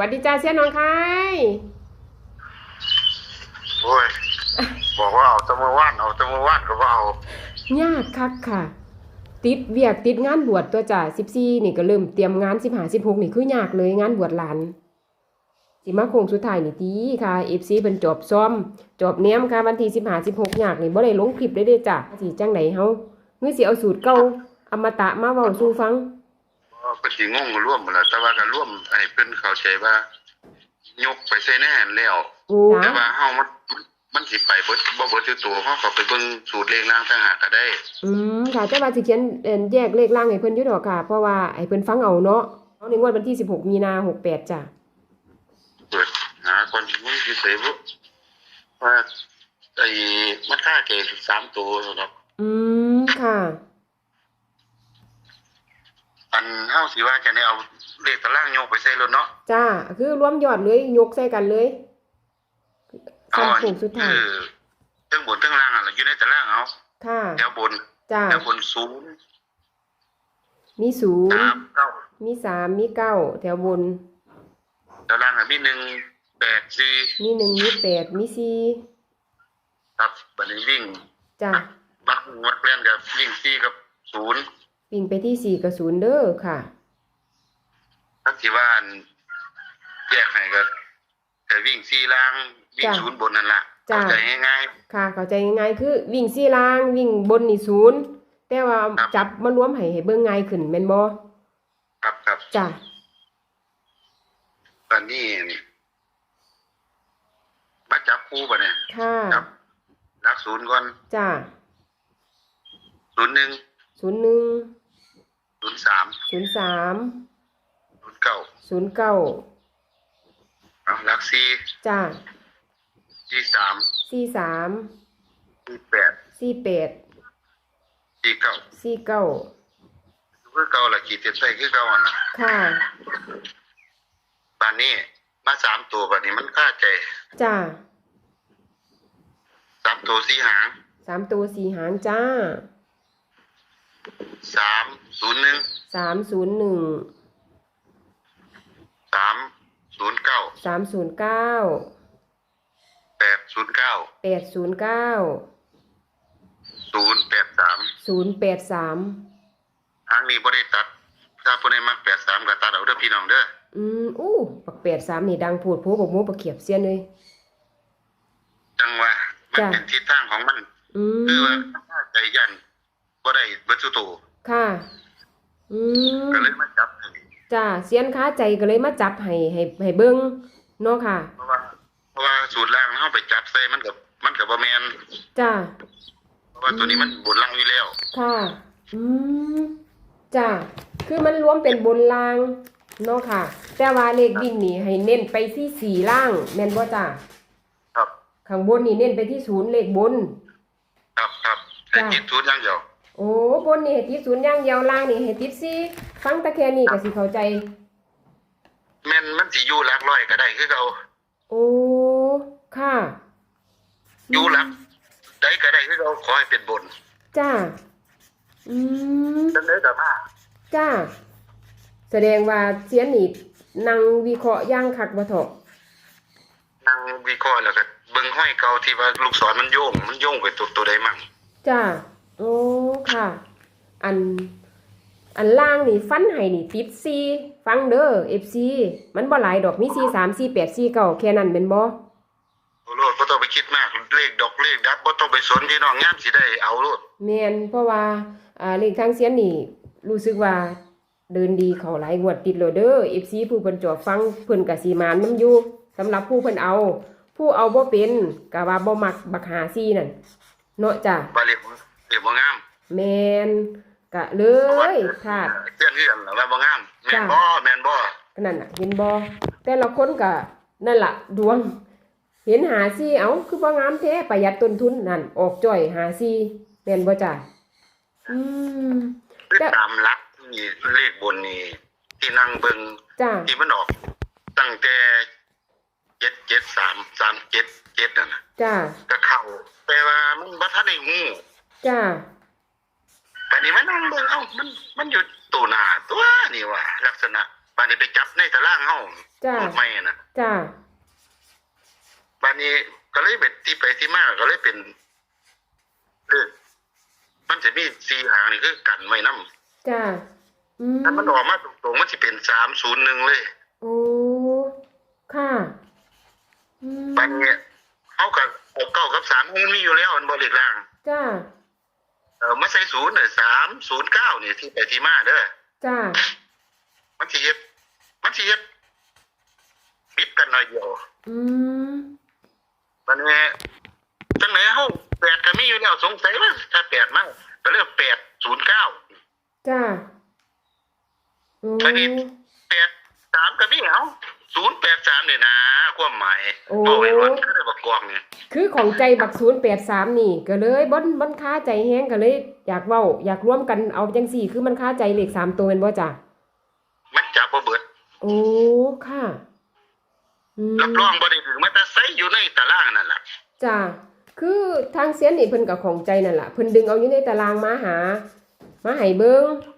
หวัดดีจ้าเสียน้องคายโอ้ย บอกว่าเอาแตะมือว่านเอาแตะมือว่านก็บ่เอายากคักค่ะ ติดเวียกติดงานบวชตัวจ้า14นี่ก็เริ่มเตรียมงาน15 16นี่คือยากเลยงานบวชหลานสิมาโค้งสุดท้ายนี่ติค่ะ FC เพิ่นจบซ้อมจบแนมค่ะวันที่15 16ยากนี่บ่ได้ลงคลิปได้เด้จ้ะสิจังไดเฮาเมื่อสิเอาสูตรเก่าอมตะมาเว้าสู่ฟัง เพิ่นสิงงร่วมหมดแล้วแต่ว่าก็ร่วมให้เพิ่นเข้าใจว่า ยกไปใส่แน่นแล้ว โอ้แต่ว่าเฮามันมันมันสิไปเบิดบ่เบิดอยู่ตัวเฮาก็ไปเบิ่งสูตรเลขล่างต่างหากก็ได้ อืมค่ะแต่ว่าสิเขียนเอ่อแยกเลขล่างให้เพิ่นอยู่ดอกค่ะ เพราะว่าให้เพิ่นฟังเอาเนาะเอาในงวดวันที่ 16 มีนา68จ้ะเปิดหาคนมึงสิใส่บ่ว่าไอ้มันค่าเกสามตัวเนาะอืมค่ะ อันเฮาสิว่าจะได้เอาเลขตารางยกไปใส่รถเนาะจ้า คือรวมยอดเลยยกใส่กันเลยเอาซ้ำอันโค้งสุดท้ายคือเทั้งบนเทั้งล่างอะอยู่ในตารางเอาค่ะแถวบนจ้าแถวบนศูนย์มีศูนสาย์มเก้ามีสามมีเก้าแถวบนตารางอะมีหนึ่งแปดสี่มีหนึ่งมีแปดมีสี่ครับบัดนี้วิ่งจ้าบักวัดเปลี่ยนกับวิ่งสี่กับศูนย์ วิ่งไปที่สี่กับศูนย์เด้อค่ะทักที่ว่าอันแยกให้ก็แต่วิ่งสี่ล่างวิ่งจ้ะศูนย์บนนั่นล่ะจ้ะเข้าใจง่ายค่ะ เข้าใจง่ายๆคือ วิ่งสี่ล่างวิ่งบนนี่ศูนย์แต่ว่าครับจับมารวมให้ให้เบิ่งง่ายขึ้นแม่นบ่ๆครับครับจ้าตอนนี้มาจับคู่บ่เนี่ยค่ะครับรักศูนย์ก่อนจ้าศูนย์หนึ่งศูนย์หนึ่ง ศูนย์สามศูนย์สามศูนย์เก้าศูนย์เก้าเอารักสี่จ้าสี่สามสี่สามสี่แปดสี่แปดสี่เก้าสี่เก้าคือเก่าละขีดเส้นใต้คือเก่าอะนะค่ะบานนี้มาสามตัวบานนี้มันค่าใจจ้าสามตัวสี่หางสามตัวสี่หางจ้า สามศูนย์หนึ่งสามศูนย์หนึ่งสามศูนย์เก้าสามศูนย์เก้าแปดศูนย์เก้าแปดศูนย์เก้าศูนย์แปดสามศูนย์แปดสามทางนี้บริตัดถ้าผู้ใดมักแปดสามก็ตัดเอาเด้อพี่น้องเด้ออืมอู้ปักแปดสามนี่ดังพูดโผบอกหมูปักเขียบเสียนเลยจังว่ามันจ้ะเป็นทิศทางของมัน อืคือว่ามค่าใจยัน บ่ได้เบิดสุโตค่ะ อืมก็เลยมาจับให้จ้าเสียนค้าใจก็เลยมาจับให้ให้ให้เบิ้งเนาะค่ะ เพราะว่า เพราะว่าสูตรล่างเฮาไปจับใส่มันก็มันก็บ่แม่นจ้าเพราะว่าตัวนี้มันบนล่างอยู่แล้ว ค่ะ อืมจ้าคือมันรวมเป็นบนล่างเนาะค่ะ แต่ว่าเลขวิ่งนี่ให้เน้นไปที่สี่ล่าง แม่นบ่จ้าครับ ข้างบนนี่เน้นไปที่ศูนย์เลขบน ครับครับให้จ้ะคิดสูตรอย่างเดียว โอ้บนนี่ให้ติดศูนย์อย่างเดียวล่างนี่ให้ติดสี่ฟังตะแค่นี้ก็สิเข้าใจ แม่นมันสิอยู่หลักร้อยก็ได้คือเก่าโอ้ค่ะอยู่หลักได้ก็ได้คือเก่าขอให้เป็นบนจ้าอืมจังได๋ก็มาจ้า แสดงว่าเสียนนี่นั่งวิเคราะห์อย่างคักบ่เถาะนั่งวิเคราะห์แล้วก็เบิ่งห้อยเก่าที่ว่าลูกศรมันโยง มันโยงไปตัวตัวใดมั่งจ้า โอ้ค่ะ อันอันล่างนี่ฟันให้นี่ติดซีฟังเด้อ FC มันบ่หลายดอกมี4 3 4 8 4 9แค่นั้นเป็นบ่โอ้โลดบ่ต้องไปคิดมากเลขดอกเลขดับบ่ต้องไปสนพี่น้องงามสิได้เอาโลดแม่นเพราะว่าอ่าเลขทางเสียนนี่ รู้สึกว่าเดินดีเขาหลายงวดติดแล้วเด้อ FC ผู้เพิ่นจอฟังเพิ่นก็สิมานนํอยู่สำหรับผู้เพิ่นเอา ผู้เอาบ่เป็นก็ว่าบ่มักบักหาซี่นั่นเนาะจ้ะว่า เลขบ่เลขบ่งามแม่นก็เลยพลาดเตือนคือกันล่ะว่าบ่งามแม่นจ้ะบ่แม่นบ่ก็นั่นน่ะเห็นบ่แต่ละคนก็นั่นล่ะดวง เห็นหาซี่เอ้าคือบ่งามแท้ประหยัดต้นทุนนั่นออกจ่อยหาซี่แม่นบ่จ้ะอืมคือแต่ตามหลักนี่เลขบนนี่ที่นั่งเบิ่งจ้ะที่มันออก ตั้งแต่773 377นั่นน่ะจ้ะก็เข้าแต่ว่ามันบ่ทันได้ฮู้ จ้ะบัดนี้มันนั่งเบิ่งเอ้ามัน มันอยู่ตัวหน้าตัวนี่ว่ะลักษณะบานนี้ไปจับในตารางเฮาจ้าพูดไม่น่ะจ้าบานนี้ก็เลยเป็นที่ไปที่มาก็เลยเป็นเลขมันจะมีสี่หางนี่คือกันไว้นำจ้าอืมถ้ามันออกมาตรงๆมันสิเป็น301เลยโอ้ค่ะอืมบานนี้เฮาก็เอาเก้ากับ3มันมีอยู่แล้วอันบ่เลขล่างจ้า เออมาใส่ศูนย์น่ะ309นี่ที่ไปที่มาเด้อจ้ามันสิเฮ็ดมันสิเฮ็ดบิดกันหน่อยเดียวอืมมันแหจังไหนเฮาแปดก็มีอยู่แล้วสงสัยว่าถ้าแปดมั่งก็เรียกแปดศูนย์เก้าจ้าโอ้อันนี้แปดสามก็มีเอา ศูนย์แปดสามเนี่ยนะความหมายโอ้เอาไว้วันก็ได้ประกอบเนี่ยคือของใจบักศูนย์แปดสามนี่ ก็เลยบ่นบ่นค้าใจแห้งก็เลย อยากเว้า อยากร่วมกันเอาจังสี่ คือมันค้าใจเลขสามตัวเป็นบ่จ้ามันจับบ่เบิดโอ้ค่ะอืม รับรองบ่ได้ถึงมันจะใส่อยู่ในตารางนั่นล่ะจ้าคือทางเสียนนี่เพิ่นก็ของใจนั่นล่ะเพิ่นดึงเอาอยู่ในตารางมาหา มาให้เบิ่งเ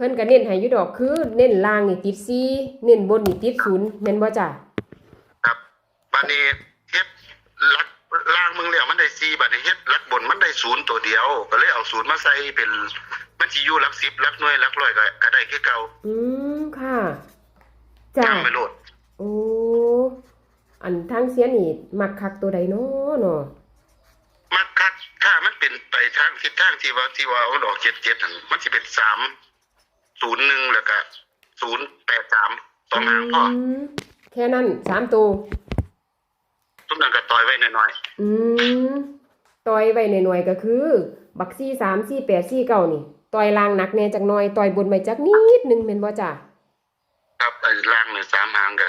พิ่นก็เน้นให้อยู่ดอกคือเน้นล่างนี่ติด4เน้นบนนี่ติดศูนย์แม่นบ่จ้าครับบัดนี้เฮ็ดลักล่างมึงแล้วมันได้4บัดนี้เฮ็ดลักบนมันได้ศูนย์ตัวเดียว ก็เลยเอาศูนย์มาใส่เป็นมันสิอยู่หลัก10หลักหน่วยหลักร้อยก็ก็ได้คือเก่าอืมค่ะจ้าจำไปโลดโอ้อันทางเสียนี่มักคักตัวใดเนาะเนาะมันคัดถ้ามันเป็นไปทางทิศทางที่ว่าที่ว่าเอาดอกเจ็ดเจ็ดนั่นมันจะเป็นสาม ศูนย์หนึ่งแล้วก็ศูนย์แปดสามสองหางพ่อมแค่นั้นสามตัว ทุกนั้นก็ต่อยไว้หน่อยอืมต่อยไว้หน่อยๆก็คือ บักซี่สามซี่แปดซี่เก้านี่ต่อยลางหนักแน่จักหน่อยต่อยบนไปจักนิดหนึงแม่นบ่จ้ะๆครับไอ้ล่างเนี่ยสามหางก็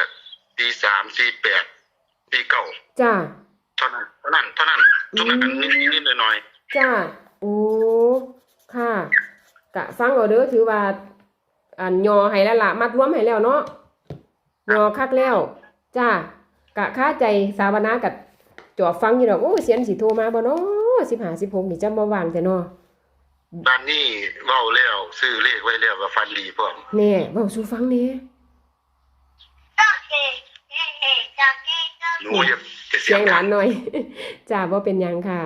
สี่สามสี่แปดสี่เก้าจ้า เท่านั้นเท่านั้นเท่านั้นทุกนั้นก็นิดนิดๆหน่อยจ้า โอ้ ค่ะ กะฟังเอาเด้อถือว่า อันยอให้แล้วล่ะมัดรวมให้แล้วเนาะยอคักแล้ว จ้ากะค่าใจสาวนากัดจ่อฟังอยู่ดอกโอ้เสียนสิโทรมาบ่เนาะ15 16นี่จำบ่ว่างแต่เนาะๆด้านนี้เว้าแล้วซื้อเลขไว้แล้วก็ฟันดีพร้อมแน่เว้าสู่ฟังแหน่หนูอย่าจะเสีเสียยงงหดัลางนหน่อยจ้าบ่เป็นหยังค่ะ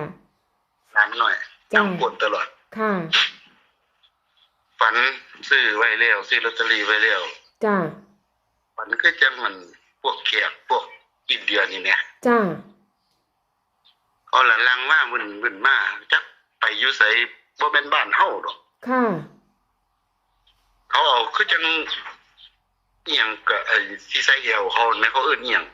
หลานหน่อยจ้ะจำกนตลอดค่ะ ฝันซื้อไว้แล้วซื้อลอตเตอรี่ไว้แล้วจ้าฝันคือจังมันพวกแขกพวกอินเดียนี่แหละจ้าเอาหลังลังมามึนมึนมาจักไปอยู่ไสบ่แม่นบ้านเฮาดอกค่ะเขาเอาคือจังเอียงกับไอ้ที่ใส่เอวเขาแม่เขาเอิ้นเอียง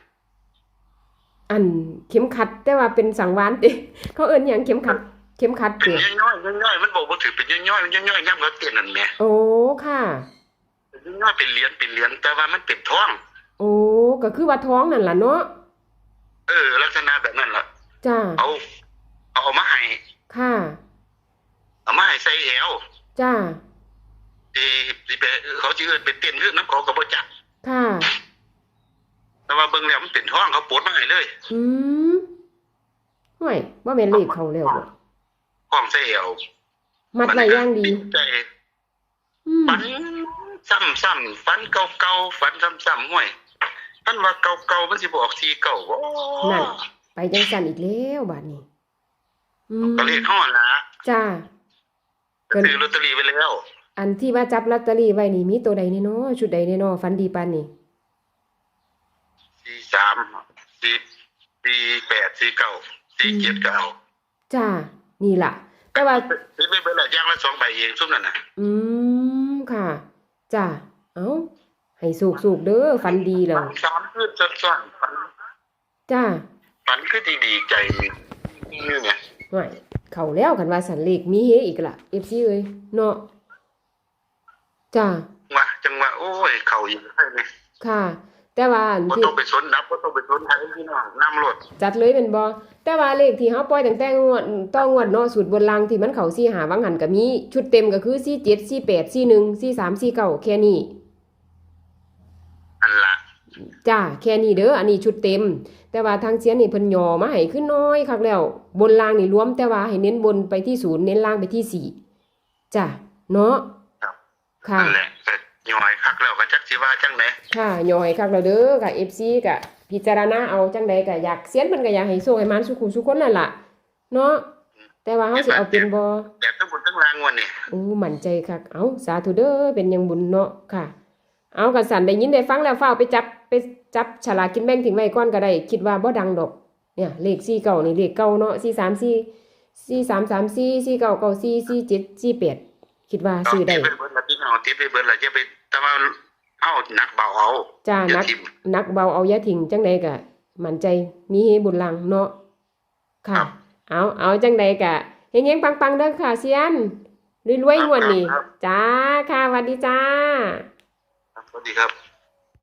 อันเข็มขัดแต่ว่าเป็นสังวานติเขาเอิ้นหยังเข็มขัด เข็มขัดเป็นติย่อยๆย่อยๆมันบอกบ่ถือเป็นย่อยๆมันย่อยๆย่ำเขาเต้นนั่นแหมโอ้ค่ะเป็นย่อยๆเป็นเหรียญเป็นเหรียญแต่ว่ามันเป็นทอง โอ้ก็คือว่าท้องนั่นล่ะเนาะเออ ลักษณะแบบนั้นล่ะ จ้าเอาเอาเอามาให้ค่ะเอามาให้ใส่เอวจ้าที่ที่ไปเขาสิเอิ้นเป็นเต้นคือน้ำเขาก็บ่จักค่ะ แต่ว่าเบิ่งแล้วมันเป็นทองเขาปลดมาให้เลย อืมห่วยว่าแม่นเลขเขาแล้วบ่ ของใส่เอวมัดไว้อย่างดีใจอืมฝันซ้ำๆฝันเก่าๆฝันซ้ำๆห้วยฝันว่าเก่าๆมันสิบอกทีเก่าบ่นั่นไปจังสั่นอีกแล้วบัดนี้อืมก็เลขห้อละจ้าเกินซื้อลอตเตอรี่ไว้แล้ว อันที่ว่าจับลอตเตอรี่ไว้นี่มีตัวใดแน่เนาะชุดใดแน่เนาะฟันดีปานนี่สี่สามสี่สี่แปดสี่เก้าสี่เจ็ดเก้าจ้า นี่ล่ะ แต่ว่าซื้อไปเบิดละอย่างละสองใบเองซุ่มนั่นน่ะ อืมค่ะจ้าเอ้าให้สุกๆเด้อฟันดีแล้วฝันสามคืนซ้อนๆฝันจ้าฝันคือดีๆใจนี่ไงห่วยเข้าแล้วกันว่าสันเลขมีเฮอีกล่ะ FC เอ้ยเนาะจ้าว่าจังว่าโอ้ย เข่าอีกใช่ไหมค่ะ แต่ว่าอันบ่ที่ต้องไปสนนับบ่ต้องไปสนไทยพี่น้องนำรถจัดเลยเป็นบ่แต่ว่าเลขที่เฮาปล่อยตั้งแต่งวดต้องงวดเนาะสูตรบนล่างที่มันเข้า4 5วังหันก็มีชุดเต็มก็คือ47 48 41 43 49แค่นี้อันละจ้าแค่นี้เด้ออันนี้ชุดเต็ม แต่ว่าทางเสียนนี่เพิ่นย่อมาให้ขึ้นน้อยคักแล้ว บนล่างนี่รวมแต่ว่าให้เน้นบนไปที่ศูนย์เน้นล่างไปที่สี่จ้าเนาะค่ะ นั่นแหละก็ย่อยคัก แล้วก็จักสิว่าจังไดค่ะย่อยคักแล้วเด้อค่ะ FC ก็พิจารณาเอาจังใดก็อยากเสียนเพิ่นก็อยากให้โชคให้มันสุขุสุคนนั่นล่ะเนาะแต่ว่าเฮาสิเอาเป็นบ่แต่ทั้งบนทั้งล่างวันนี้โอ้มั่นใจคักเอ้าสาธุเด้อเป็นยังบุญเนาะค่ะ เอากันสันได้ยินได้ฟังแล้วฟ้าไปจับไปจับฉลากกินแบ่งถึงไว้ก่อนก็ได้คิดว่าบ่ดังดอก เนี่ยเลข4เก่านี่เลขเก่าเนาะ4 3 4 4 3 3 4 4 9 9 4 4 7 4 8คิดว่าเอาซื้อติได้ดไปเบิดละพี่น้องติดไปเบิดละอย่าไปแต่ ว่าเอาหนักเบาเอาจ้าอย่านักทิ่มนักเบาเอาอยาทิ้งจังใดก็มั่นใจมีเฮบุญลังเนาะค่ะ เอาเอาจังใดก็เฮงๆปังๆเด้อค่ะเซียนรวยๆงวดนี้จ้าค่ะสวัสดีจ้าสวัสดีครับ